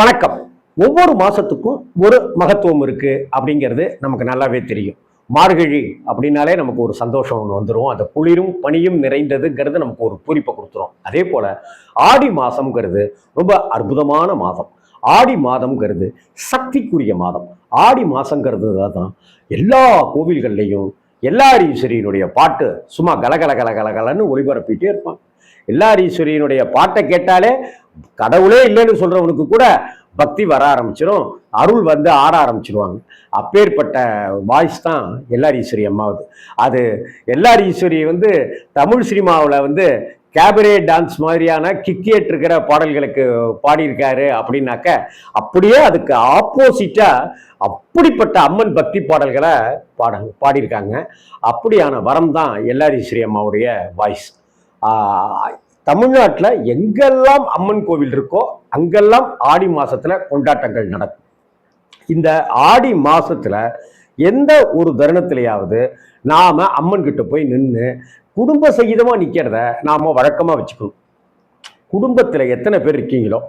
வணக்கம். ஒவ்வொரு மாசத்துக்கும் ஒரு மகத்துவம் இருக்கு அப்படிங்கிறது நமக்கு நல்லாவே தெரியும். மார்கழி அப்படின்னாலே நமக்கு ஒரு சந்தோஷம் ஒன்று வந்துடும் அந்த குளிரும் பனியும் நிறைந்ததுங்கிறது நமக்கு ஒரு பூரிப்பை கொடுத்துரும். அதே போல ஆடி மாசம்ங்கிறது ரொம்ப அற்புதமான மாதம். ஆடி மாதம்ங்கிறது சக்திக்குரிய மாதம். ஆடி மாசங்கிறது தான் எல்லா கோவில்கள்லையும் எல்லாரீஸ்வரியினுடைய பாட்டு சும்மா கலகல கல கலகலன்னு ஒளிபரப்பிட்டே இருப்பான் எல்லாரீஸ்வரியினுடைய பாட்டை கேட்டாலே கடவுளே இல்லைன்னு சொல்றவனுக்கு கூட பக்தி வர ஆரம்பிச்சிடும் அருள் வந்து ஆட ஆரம்பிச்சிருவாங்க. அப்பேற்பட்ட வாய்ஸ் தான் எல்லாரீஸ்வரி அம்மாவது. அது எல்லாரீஸ்வரி வந்து தமிழ் சினிமாவில் வந்து கேபரே டான்ஸ் மாதிரியான கிக்கியேட் இருக்கிற பாடல்களுக்கு பாடியிருக்காரு அப்படின்னாக்க அப்படியே அதுக்கு ஆப்போசிட்டாக அப்படிப்பட்ட அம்மன் பக்தி பாடல்களை பாட பாடியிருக்காங்க. அப்படியான வரம் தான் எல்லாரீஸ்வரி அம்மாவுடைய வாய்ஸ் தமிழ்நாட்டில் எங்கெல்லாம் அம்மன் கோவில் இருக்கோ அங்கெல்லாம் ஆடி மாதத்தில் கொண்டாட்டங்கள் நடக்கும். இந்த ஆடி மாதத்தில் எந்த ஒரு தருணத்திலேயாவது நாம் அம்மன் கிட்ட போய் நின்று குடும்ப சகிதமாக நிற்கிறத நாம வழக்கமாக வச்சுக்கணும். குடும்பத்தில் எத்தனை பேர் இருக்கீங்களோ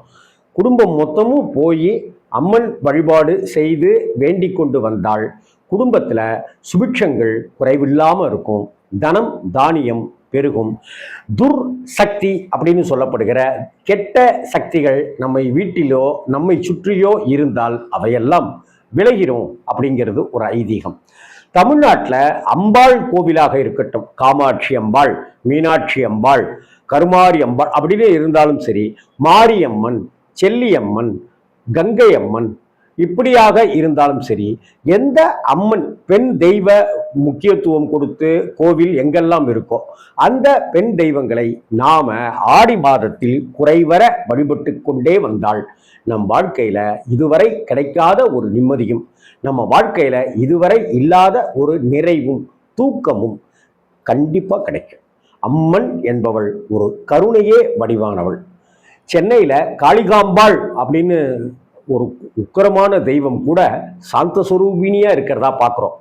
குடும்பம் மொத்தமும் போய் அம்மன் வழிபாடு செய்து வேண்டி கொண்டு வந்தால் குடும்பத்தில் சுபிக்ஷங்கள் குறைவில்லாமல் இருக்கும். தனம் தானியம் பெருகும். துர் சக்தி அப்படின்னு சொல்லப்படுகிற கெட்ட சக்திகள் நம்மை வீட்டிலோ நம்மை சுற்றியோ இருந்தால் அவையெல்லாம் விலகிரும் அப்படிங்கிறது ஒரு ஐதீகம். தமிழ்நாட்டில் அம்பாள் கோவிலாக இருக்கட்டும் காமாட்சி அம்பாள் மீனாட்சி அம்பாள் கருமாரி அம்பாள் அப்படின்னு இருந்தாலும் சரி மாரியம்மன் செல்லியம்மன் கங்கை அம்மன் இப்படியாக இருந்தாலும் சரி எந்த அம்மன் பெண் தெய்வ முக்கியத்துவம் கொடுத்து கோவில் எங்கெல்லாம் இருக்கோ அந்த பெண் தெய்வங்களை நாம ஆடி மாதத்தில் குறைவர வழிபட்டு கொண்டே வந்தால் நம் வாழ்க்கையில இதுவரை கிடைக்காத ஒரு நிம்மதியும் நம்ம வாழ்க்கையில இதுவரை இல்லாத ஒரு நிறைவும் தூக்கமும் கண்டிப்பா கிடைக்கும். அம்மன் என்பவள் ஒரு கருணையே வடிவானவள். சென்னையில காளிகாம்பாள் அப்படின்னு ஒரு உக்கரமான தெய்வம் கூட சாந்த இருக்கிறதா பார்க்குறோம்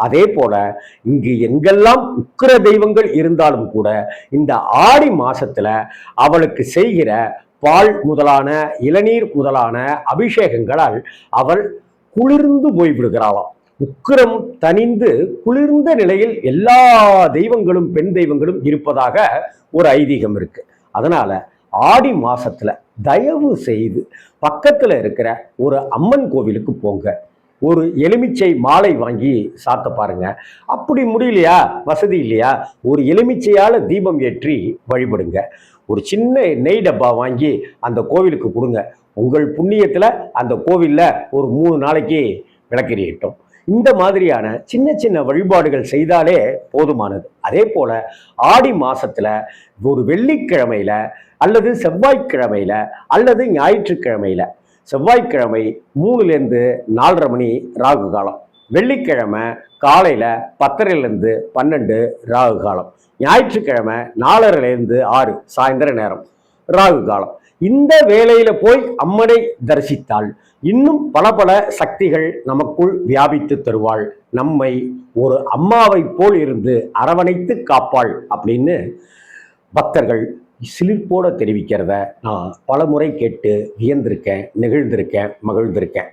அதே போல இங்கு எங்கெல்லாம் உக்கிர தெய்வங்கள் இருந்தாலும் கூட இந்த ஆடி மாசத்துல அவளுக்கு செய்கிற பால் முதலான இளநீர் முதலான அபிஷேகங்களால் அவள் குளிர்ந்து போய்விடுகிறாளாம். உக்கிரம் தனிந்து குளிர்ந்த நிலையில் எல்லா தெய்வங்களும் பெண் தெய்வங்களும் இருப்பதாக ஒரு ஐதீகம் இருக்கு. அதனால ஆடி மாசத்துல தயவு செய்து பக்கத்துல இருக்கிற ஒரு அம்மன் கோவிலுக்கு போங்க. ஒரு எலுமிச்சை மாலை வாங்கி சாத்த பாருங்க. அப்படி முடியலையா? வசதி இல்லையா? ஒரு எலுமிச்சையால் தீபம் ஏற்றி வழிபடுங்க. ஒரு சின்ன நெய் டப்பா வாங்கி அந்த கோவிலுக்கு கொடுங்க. உங்கள் புண்ணியத்தில் அந்த கோவில்ல ஒரு மூணு நாளைக்கு விளக்கெறியட்டும் இந்த மாதிரியான சின்ன சின்ன வழிபாடுகள் செய்தாலே போதுமானது. அதே போல் ஆடி மாதத்தில் ஒரு வெள்ளிக்கிழமையில் அல்லது செவ்வாய்க்கிழமையில அல்லது ஞாயிற்றுக்கிழமையில செவ்வாய்க்கிழமை மூணுலேருந்து நாலரை மணி ராகு காலம். வெள்ளிக்கிழமை காலையில் பத்தரைலேருந்து பன்னெண்டு ராகு காலம். ஞாயிற்றுக்கிழமை நாலரைலேருந்து ஆறு சாயந்தர நேரம் ராகு காலம். இந்த வேளையில போய் அம்மனை தரிசித்தால் இன்னும் பல பல சக்திகள் நமக்குள் வியாபித்து தருவாள். நம்மை ஒரு அம்மாவை போல் இருந்து அரவணைத்து காப்பாள் அப்படின்னு பக்தர்கள் சிலிர்ப்போட தெரிவிக்கிறத நான் பல முறை கேட்டு வியந்திருக்கேன் நெகிழ்ந்திருக்கேன் மகிழ்ந்திருக்கேன்.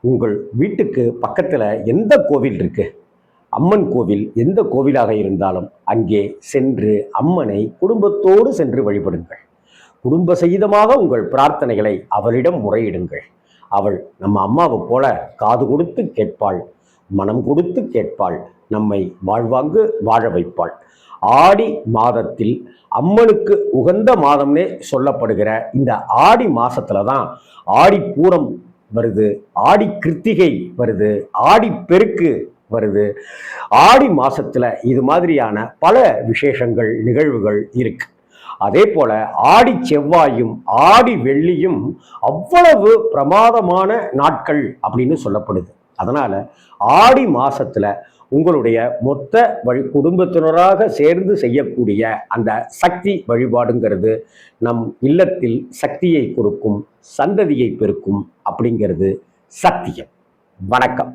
உங்கள் வீட்டுக்கு பக்கத்தில் எந்த கோவில் இருக்கு? அம்மன் கோவில் எந்த கோவிலாக இருந்தாலும் அங்கே சென்று அம்மனை குடும்பத்தோடு சென்று வழிபடுங்கள். குடும்ப சகிதமாக உங்கள் பிரார்த்தனைகளை அவளிடம் முறையிடுங்கள். அவள் நம்ம அம்மாவை போல காது கொடுத்து கேட்பாள். மனம் கொடுத்து கேட்பாள். நம்மை வாழ்வாங்கு வாழ வைப்பாள். ஆடி மாதத்தில் அம்மனுக்கு உகந்த மாதம்னே சொல்லப்படுகிற இந்த ஆடி மாதத்தில் தான் ஆடி பூரம் வருது ஆடி கிருத்திகை வருது ஆடி பெருக்கு வருது. ஆடி மாசத்துல இது மாதிரியான பல விசேஷங்கள் நிகழ்வுகள் இருக்கு. அதே போல ஆடி செவ்வாயும் ஆடி வெள்ளியும் அவ்வளவு பிரமாதமான நாட்கள் அப்படின்னு சொல்லப்படுது. அதனால் ஆடி மாதத்தில் உங்களுடைய மொத்த வழி குடும்பத்தினராக சேர்ந்து செய்யக்கூடிய அந்த சக்தி வழிபாடுங்கிறது நம் இல்லத்தில் சக்தியை கொடுக்கும் சந்ததியை பெருக்கும் அப்படிங்கிறது சத்தியம். வணக்கம்.